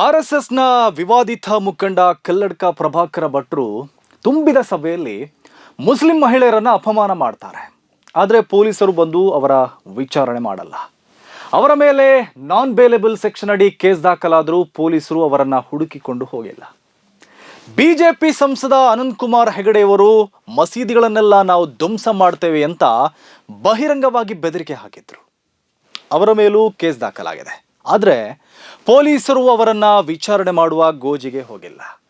R S ಎಸ್ನ ವಿವಾದಿತ ಮುಖಂಡ ಕಲ್ಲಡ್ಕ ಪ್ರಭಾಕರ ಭಟ್ರು ತುಂಬಿದ ಸಭೆಯಲ್ಲಿ ಮುಸ್ಲಿಂ ಮಹಿಳೆಯರನ್ನ ಅಪಮಾನ ಮಾಡ್ತಾರೆ. ಆದರೆ ಪೊಲೀಸರು ಬಂದು ಅವರ ವಿಚಾರಣೆ ಮಾಡಲ್ಲ. ಅವರ ಮೇಲೆ ನಾನ್ ಬೇಲೆಬಲ್ ಸೆಕ್ಷನ್ ಅಡಿ ಕೇಸ್ ದಾಖಲಾದರೂ ಪೊಲೀಸರು ಅವರನ್ನು ಹುಡುಕಿಕೊಂಡು ಹೋಗಿಲ್ಲ. ಬಿಜೆಪಿ ಸಂಸದ ಅನಂತ್ ಕುಮಾರ್ ಹೆಗಡೆಯವರು ಮಸೀದಿಗಳನ್ನೆಲ್ಲ ನಾವು ಧ್ವಂಸ ಮಾಡ್ತೇವೆ ಅಂತ ಬಹಿರಂಗವಾಗಿ ಬೆದರಿಕೆ ಹಾಕಿದ್ರು. ಅವರ ಮೇಲೂ ಕೇಸ್ ದಾಖಲಾಗಿದೆ. ಆದರೆ ಪೊಲೀಸರು ಅವರನ್ನು ವಿಚಾರಣೆ ಮಾಡುವ ಗೋಜಿಗೆ ಹೋಗಿಲ್ಲ.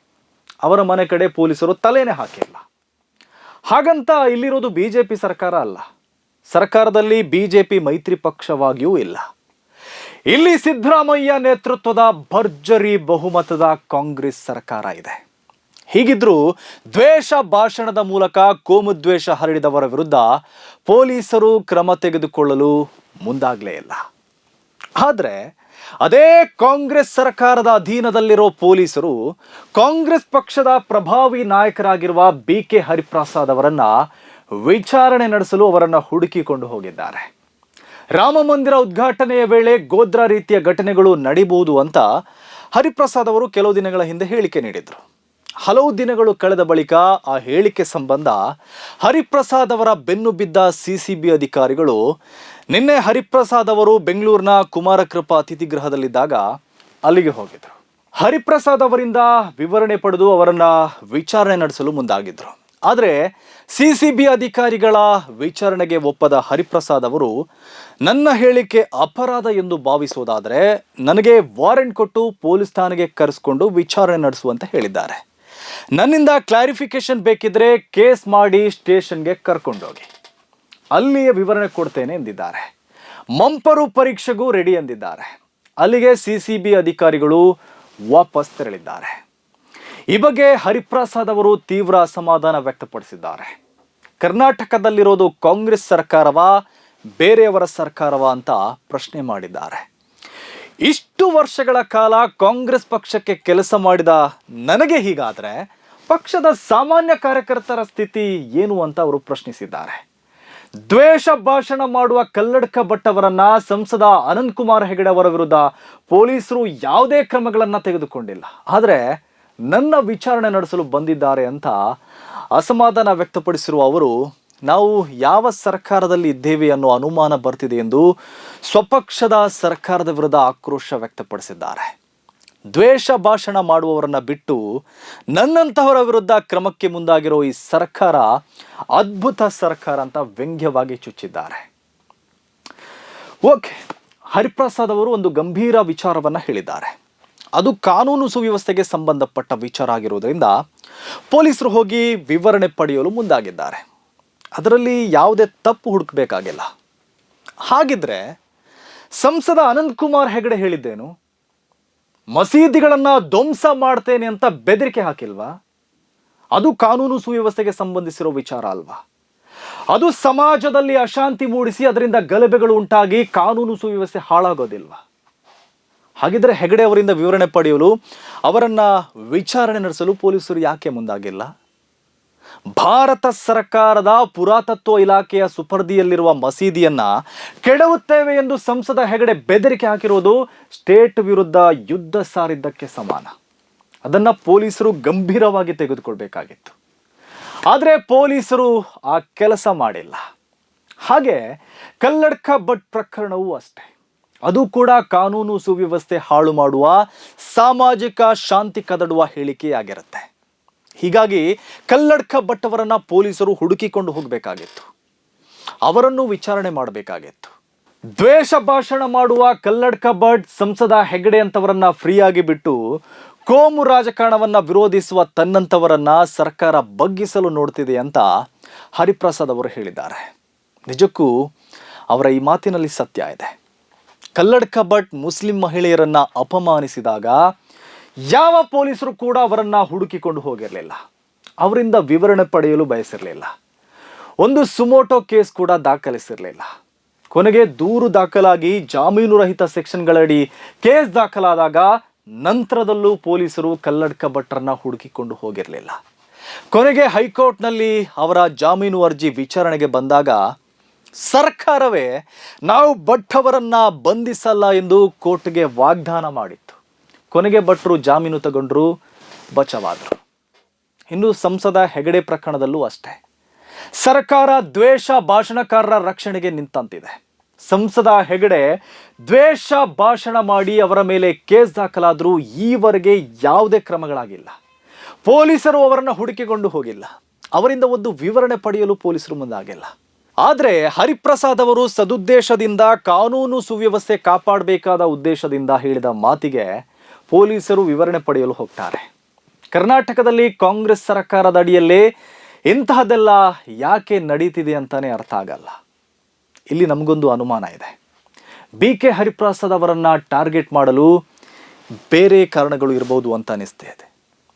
ಅವರ ಮನೆ ಕಡೆ ಪೊಲೀಸರು ತಲೆನೇ ಹಾಕಿಲ್ಲ. ಹಾಗಂತ ಇಲ್ಲಿರೋದು ಬಿಜೆಪಿ ಸರ್ಕಾರ ಅಲ್ಲ. ಸರ್ಕಾರದಲ್ಲಿ ಬಿ ಜೆ ಪಿ ಮೈತ್ರಿ ಪಕ್ಷವಾಗಿಯೂ ಇಲ್ಲ. ಇಲ್ಲಿ ಸಿದ್ದರಾಮಯ್ಯ ನೇತೃತ್ವದ ಭರ್ಜರಿ ಬಹುಮತದ ಕಾಂಗ್ರೆಸ್ ಸರ್ಕಾರ ಇದೆ. ಹೀಗಿದ್ರೂ ದ್ವೇಷ ಭಾಷಣದ ಮೂಲಕ ಕೋಮುದ್ವೇಷ ಹರಡಿದವರ ವಿರುದ್ಧ ಪೊಲೀಸರು ಕ್ರಮ ತೆಗೆದುಕೊಳ್ಳಲು ಮುಂದಾಗಲೇ ಇಲ್ಲ. ಆದರೆ ಅದೇ ಕಾಂಗ್ರೆಸ್ ಸರ್ಕಾರದ ಅಧೀನದಲ್ಲಿರೋ ಪೊಲೀಸರು ಕಾಂಗ್ರೆಸ್ ಪಕ್ಷದ ಪ್ರಭಾವಿ ನಾಯಕರಾಗಿರುವ ಬಿ ಕೆ ಹರಿಪ್ರಸಾದ್ ಅವರನ್ನ ವಿಚಾರಣೆ ನಡೆಸಲು ಅವರನ್ನ ಹುಡುಕಿಕೊಂಡು ಹೋಗಿದ್ದಾರೆ. ರಾಮ ಮಂದಿರ ಉದ್ಘಾಟನೆಯ ವೇಳೆ ಗೋದ್ರಾ ರೀತಿಯ ಘಟನೆಗಳು ನಡೀಬಹುದು ಅಂತ ಹರಿಪ್ರಸಾದ್ ಅವರು ಕೆಲವು ದಿನಗಳ ಹಿಂದೆ ಹೇಳಿಕೆ ನೀಡಿದರು. ಹಲವು ದಿನಗಳು ಕಳೆದ ಬಳಿಕ ಆ ಹೇಳಿಕೆ ಸಂಬಂಧ ಹರಿಪ್ರಸಾದ್ ಅವರ ಬೆನ್ನು ಬಿದ್ದ ಸಿಸಿಬಿ ಅಧಿಕಾರಿಗಳು ನಿನ್ನೆ ಹರಿಪ್ರಸಾದ್ ಅವರು ಬೆಂಗಳೂರಿನ ಕುಮಾರಕೃಪಾ ಅತಿಥಿಗೃಹದಲ್ಲಿದ್ದಾಗ ಅಲ್ಲಿಗೆ ಹೋಗಿದ್ರು. ಹರಿಪ್ರಸಾದ್ ಅವರಿಂದ ವಿವರಣೆ ಪಡೆದು ಅವರನ್ನ ವಿಚಾರಣೆ ನಡೆಸಲು ಮುಂದಾಗಿದ್ರು. ಆದರೆ ಸಿಸಿಬಿ ಅಧಿಕಾರಿಗಳ ವಿಚಾರಣೆಗೆ ಒಪ್ಪದ ಹರಿಪ್ರಸಾದ್ ಅವರು, ನನ್ನ ಹೇಳಿಕೆ ಅಪರಾಧ ಎಂದು ಭಾವಿಸುವುದಾದರೆ ನನಗೆ ವಾರೆಂಟ್ ಕೊಟ್ಟು ಪೊಲೀಸ್ ಠಾಣೆಗೆ ಕರೆಸಿಕೊಂಡು ವಿಚಾರಣೆ ನಡೆಸುವಂತ ಹೇಳಿದ್ದಾರೆ. ನನ್ನಿಂದ ಕ್ಲಾರಿಫಿಕೇಶನ್ ಬೇಕಿದ್ರೆ ಕೇಸ್ ಮಾಡಿ ಸ್ಟೇಷನ್ಗೆ ಕರ್ಕೊಂಡೋಗಿ. ಅಲ್ಲಿಯೇ ವಿವರಣೆ ಕೊಡ್ತೇನೆ ಎಂದಿದ್ದಾರೆ. ಮಂಪರು ಪರೀಕ್ಷೆಗೂ ರೆಡಿ ಎಂದಿದ್ದಾರೆ. ಅಲ್ಲಿಗೆ ಸಿ ಸಿ ಬಿ ಅಧಿಕಾರಿಗಳು ವಾಪಸ್ ತೆರಳಿದ್ದಾರೆ. ಈ ಬಗ್ಗೆ ಹರಿಪ್ರಸಾದ್ ಅವರು ತೀವ್ರ ಅಸಮಾಧಾನ ವ್ಯಕ್ತಪಡಿಸಿದ್ದಾರೆ. ಕರ್ನಾಟಕದಲ್ಲಿರೋದು ಕಾಂಗ್ರೆಸ್ ಸರ್ಕಾರವಾ, ಬೇರೆಯವರ ಸರ್ಕಾರವಾ ಅಂತ ಪ್ರಶ್ನೆ ಮಾಡಿದ್ದಾರೆ. ಇಷ್ಟು ವರ್ಷಗಳ ಕಾಲ ಕಾಂಗ್ರೆಸ್ ಪಕ್ಷಕ್ಕೆ ಕೆಲಸ ಮಾಡಿದ ನನಗೆ ಹೀಗಾದ್ರೆ ಪಕ್ಷದ ಸಾಮಾನ್ಯ ಕಾರ್ಯಕರ್ತರ ಸ್ಥಿತಿ ಏನು ಅಂತ ಅವರು ಪ್ರಶ್ನಿಸಿದ್ದಾರೆ. ದ್ವೇಷ ಭಾಷಣ ಮಾಡುವ ಕಲ್ಲಡ್ಕ ಭಟ್ ಸಂಸದ ಅನಂತ್ ಕುಮಾರ್ ಹೆಗಡೆ ಅವರ ವಿರುದ್ಧ ಪೊಲೀಸರು ಯಾವುದೇ ಕ್ರಮಗಳನ್ನ ತೆಗೆದುಕೊಂಡಿಲ್ಲ. ಆದರೆ ನನ್ನ ವಿಚಾರಣೆ ನಡೆಸಲು ಬಂದಿದ್ದಾರೆ ಅಂತ ಅಸಮಾಧಾನ ವ್ಯಕ್ತಪಡಿಸಿರುವ ಅವರು, ನಾವು ಯಾವ ಸರ್ಕಾರದಲ್ಲಿ ಇದ್ದೇವೆ ಅನ್ನೋ ಅನುಮಾನ ಬರ್ತಿದೆ ಎಂದು ಸ್ವಪಕ್ಷದ ಸರ್ಕಾರದ ವಿರುದ್ಧ ಆಕ್ರೋಶ ವ್ಯಕ್ತಪಡಿಸಿದ್ದಾರೆ. ದ್ವೇಷ ಭಾಷಣ ಮಾಡುವವರನ್ನ ಬಿಟ್ಟು ನನ್ನಂತಹವರ ವಿರುದ್ಧ ಕ್ರಮಕ್ಕೆ ಮುಂದಾಗಿರೋ ಈ ಸರ್ಕಾರ ಅದ್ಭುತ ಸರ್ಕಾರ ಅಂತ ವ್ಯಂಗ್ಯವಾಗಿ ಚುಚ್ಚಿದ್ದಾರೆ. ಓಕೆ, ಹರಿಪ್ರಸಾದ್ ಅವರು ಒಂದು ಗಂಭೀರ ವಿಚಾರವನ್ನ ಹೇಳಿದ್ದಾರೆ. ಅದು ಕಾನೂನು ಸುವ್ಯವಸ್ಥೆಗೆ ಸಂಬಂಧಪಟ್ಟ ವಿಚಾರ ಆಗಿರುವುದರಿಂದ ಪೊಲೀಸರು ಹೋಗಿ ವಿವರಣೆ ಪಡೆಯಲು ಮುಂದಾಗಿದ್ದಾರೆ. ಅದರಲ್ಲಿ ಯಾವುದೇ ತಪ್ಪು ಹುಡುಕಬೇಕಾಗಿಲ್ಲ. ಹಾಗಿದ್ರೆ ಸಂಸದ ಅನಂತ್ ಕುಮಾರ್ ಹೆಗಡೆ ಹೇಳಿದ್ದೇನು? ಮಸೀದಿಗಳನ್ನ ಧ್ವಂಸ ಮಾಡ್ತೇನೆ ಅಂತ ಬೆದರಿಕೆ ಹಾಕಿಲ್ವಾ? ಅದು ಕಾನೂನು ಸುವ್ಯವಸ್ಥೆಗೆ ಸಂಬಂಧಿಸಿರೋ ವಿಚಾರ ಅಲ್ವಾ? ಅದು ಸಮಾಜದಲ್ಲಿ ಅಶಾಂತಿ ಮೂಡಿಸಿ ಅದರಿಂದ ಗಲಭೆಗಳು ಉಂಟಾಗಿ ಕಾನೂನು ಸುವ್ಯವಸ್ಥೆ ಹಾಳಾಗೋದಿಲ್ವಾ? ಹಾಗಿದ್ರೆ ಹೆಗಡೆ ಅವರಿಂದ ವಿವರಣೆ ಪಡೆಯಲು ಅವರನ್ನ ವಿಚಾರಣೆ ನಡೆಸಲು ಪೊಲೀಸರು ಯಾಕೆ ಮುಂದಾಗಿಲ್ಲ? ಭಾರತ ಸರ್ಕಾರದ ಪುರಾತತ್ವ ಇಲಾಖೆಯ ಸುಪರ್ದಿಯಲ್ಲಿರುವ ಮಸೀದಿಯನ್ನ ಕೆಡವುತ್ತೇವೆ ಎಂದು ಸಂಸದ ಹೆಗಡೆ ಬೆದರಿಕೆ ಹಾಕಿರುವುದು ಸ್ಟೇಟ್ ವಿರುದ್ಧ ಯುದ್ಧ ಸಾರಿದ್ದಕ್ಕೆ ಸಮಾನ. ಅದನ್ನ ಪೊಲೀಸರು ಗಂಭೀರವಾಗಿ ತೆಗೆದುಕೊಳ್ಬೇಕಾಗಿತ್ತು. ಆದರೆ ಪೊಲೀಸರು ಆ ಕೆಲಸ ಮಾಡಿಲ್ಲ. ಹಾಗೆ ಕಲ್ಲಡ್ಕ ಭಟ್ ಪ್ರಕರಣವೂ ಅಷ್ಟೇ. ಅದು ಕೂಡ ಕಾನೂನು ಸುವ್ಯವಸ್ಥೆ ಹಾಳು ಮಾಡುವ, ಸಾಮಾಜಿಕ ಶಾಂತಿ ಕದಡುವ ಹೇಳಿಕೆಯಾಗಿರುತ್ತೆ. ಹೀಗಾಗಿ ಕಲ್ಲಡ್ಕ ಭಟ್ ಅವರನ್ನ ಪೊಲೀಸರು ಹುಡುಕಿಕೊಂಡು ಹೋಗಬೇಕಾಗಿತ್ತು. ಅವರನ್ನು ವಿಚಾರಣೆ ಮಾಡಬೇಕಾಗಿತ್ತು. ದ್ವೇಷ ಭಾಷಣ ಮಾಡುವ ಕಲ್ಲಡ್ಕ ಭಟ್ ಸಂಸದ ಹೆಗಡೆ ಅಂತವರನ್ನ ಫ್ರೀಯಾಗಿ ಬಿಟ್ಟು ಕೋಮು ರಾಜಕಾರಣವನ್ನ ವಿರೋಧಿಸುವ ತನ್ನಂತವರನ್ನ ಸರ್ಕಾರ ಬಗ್ಗಿಸಲು ನೋಡ್ತಿದೆ ಅಂತ ಹರಿಪ್ರಸಾದ್ ಅವರು ಹೇಳಿದ್ದಾರೆ. ನಿಜಕ್ಕೂ ಅವರ ಈ ಮಾತಿನಲ್ಲಿ ಸತ್ಯ ಇದೆ. ಕಲ್ಲಡ್ಕ ಭಟ್ ಮುಸ್ಲಿಂ ಮಹಿಳೆಯರನ್ನ ಅಪಮಾನಿಸಿದಾಗ ಯಾವ ಪೊಲೀಸರು ಕೂಡ ಅವರನ್ನು ಹುಡುಕಿಕೊಂಡು ಹೋಗಿರಲಿಲ್ಲ. ಅವರಿಂದ ವಿವರಣೆ ಪಡೆಯಲು ಬಯಸಿರಲಿಲ್ಲ. ಒಂದು ಸುಮೋಟೋ ಕೇಸ್ ಕೂಡ ದಾಖಲಿಸಿರಲಿಲ್ಲ. ಕೊನೆಗೆ ದೂರು ದಾಖಲಾಗಿ ಜಾಮೀನು ರಹಿತ ಸೆಕ್ಷನ್ಗಳಡಿ ಕೇಸ್ ದಾಖಲಾದಾಗ ನಂತರದಲ್ಲೂ ಪೊಲೀಸರು ಕಲ್ಲಡ್ಕ ಭಟ್ರನ್ನ ಹುಡುಕಿಕೊಂಡು ಹೋಗಿರಲಿಲ್ಲ. ಕೊನೆಗೆ ಹೈಕೋರ್ಟ್ನಲ್ಲಿ ಅವರ ಜಾಮೀನು ಅರ್ಜಿ ವಿಚಾರಣೆಗೆ ಬಂದಾಗ, ಸರ್ಕಾರವೇ ನಾವು ಭಟ್ ಅವರನ್ನ ಬಂಧಿಸಲ್ಲ ಎಂದು ಕೋರ್ಟ್ಗೆ ವಾಗ್ದಾನ ಮಾಡಿತ್ತು. ಕೊನೆಗೆ ಭಟ್ರು ಜಾಮೀನು ತಗೊಂಡ್ರು, ಬಚಾವಾದರು. ಇನ್ನು ಸಂಸದ ಹೆಗಡೆ ಪ್ರಕರಣದಲ್ಲೂ ಅಷ್ಟೇ. ಸರ್ಕಾರ ದ್ವೇಷ ಭಾಷಣಕಾರರ ರಕ್ಷಣೆಗೆ ನಿಂತಂತಿದೆ. ಸಂಸದ ಹೆಗಡೆ ದ್ವೇಷ ಭಾಷಣ ಮಾಡಿ ಅವರ ಮೇಲೆ ಕೇಸ್ ದಾಖಲಾದರೂ ಈವರೆಗೆ ಯಾವುದೇ ಕ್ರಮಗಳಾಗಿಲ್ಲ. ಪೊಲೀಸರು ಅವರನ್ನು ಹುಡುಕಿಕೊಂಡು ಹೋಗಿಲ್ಲ. ಅವರಿಂದ ಒಂದು ವಿವರಣೆ ಪಡೆಯಲು ಪೊಲೀಸರು ಮುಂದಾಗಿಲ್ಲ. ಆದರೆ ಹರಿಪ್ರಸಾದ್ ಅವರು ಸದುದ್ದೇಶದಿಂದ ಕಾನೂನು ಸುವ್ಯವಸ್ಥೆ ಕಾಪಾಡಬೇಕಾದ ಉದ್ದೇಶದಿಂದ ಹೇಳಿದ ಮಾತಿಗೆ ಪೊಲೀಸರು ವಿವರಣೆ ಪಡೆಯಲು ಹೋಗ್ತಾರೆ. ಕರ್ನಾಟಕದಲ್ಲಿ ಕಾಂಗ್ರೆಸ್ ಸರ್ಕಾರದ ಅಡಿಯಲ್ಲೇ ಇಂತಹದೆಲ್ಲ ಯಾಕೆ ನಡೀತಿದೆ ಅಂತಾನೆ ಅರ್ಥ ಆಗಲ್ಲ. ಇಲ್ಲಿ ನಮಗೊಂದು ಅನುಮಾನ ಇದೆ. ಬಿ ಕೆ ಹರಿಪ್ರಸಾದ್ ಅವರನ್ನು ಟಾರ್ಗೆಟ್ ಮಾಡಲು ಬೇರೆ ಕಾರಣಗಳು ಇರಬಹುದು ಅಂತ ಅನ್ನಿಸ್ತಾ ಇದೆ.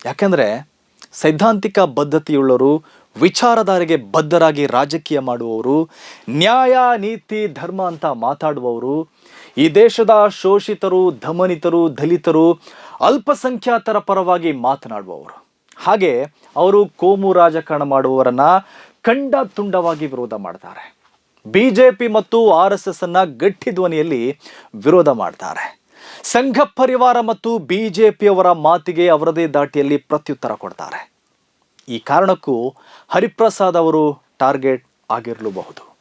ಯಾಕೆಂದರೆ ಸೈದ್ಧಾಂತಿಕ ಬದ್ಧತೆಯುಳ್ಳವರು ವಿಚಾರಧಾರೆಗೆ ಬದ್ಧರಾಗಿ ರಾಜಕೀಯ ಮಾಡುವವರು ನ್ಯಾಯ ನೀತಿ ಧರ್ಮ ಅಂತ ಮಾತಾಡುವವರು, ಈ ದೇಶದ ಶೋಷಿತರು, ದಮನಿತರು, ದಲಿತರು ಅಲ್ಪಸಂಖ್ಯಾತರ ಪರವಾಗಿ ಮಾತನಾಡುವವರು. ಹಾಗೆ ಅವರು ಕೋಮು ರಾಜಕಾರಣ ಮಾಡುವವರನ್ನ ಕಂಡ ತುಂಡವಾಗಿ ವಿರೋಧ ಮಾಡ್ತಾರೆ. ಬಿ ಜೆ ಪಿ ಮತ್ತು ಆರ್ ಎಸ್ ಎಸ್ ಅನ್ನ ಗಟ್ಟಿ ಧ್ವನಿಯಲ್ಲಿ ವಿರೋಧ ಮಾಡ್ತಾರೆ. ಸಂಘ ಪರಿವಾರ ಮತ್ತು ಬಿ ಜೆ ಪಿಯವರ ಮಾತಿಗೆ ಅವರದೇ ದಾಟಿಯಲ್ಲಿ ಪ್ರತ್ಯುತ್ತರ ಕೊಡ್ತಾರೆ. ಈ ಕಾರಣಕ್ಕೂ ಹರಿಪ್ರಸಾದ್ ಅವರು ಟಾರ್ಗೆಟ್ ಆಗಿರಲೂಬಹುದು.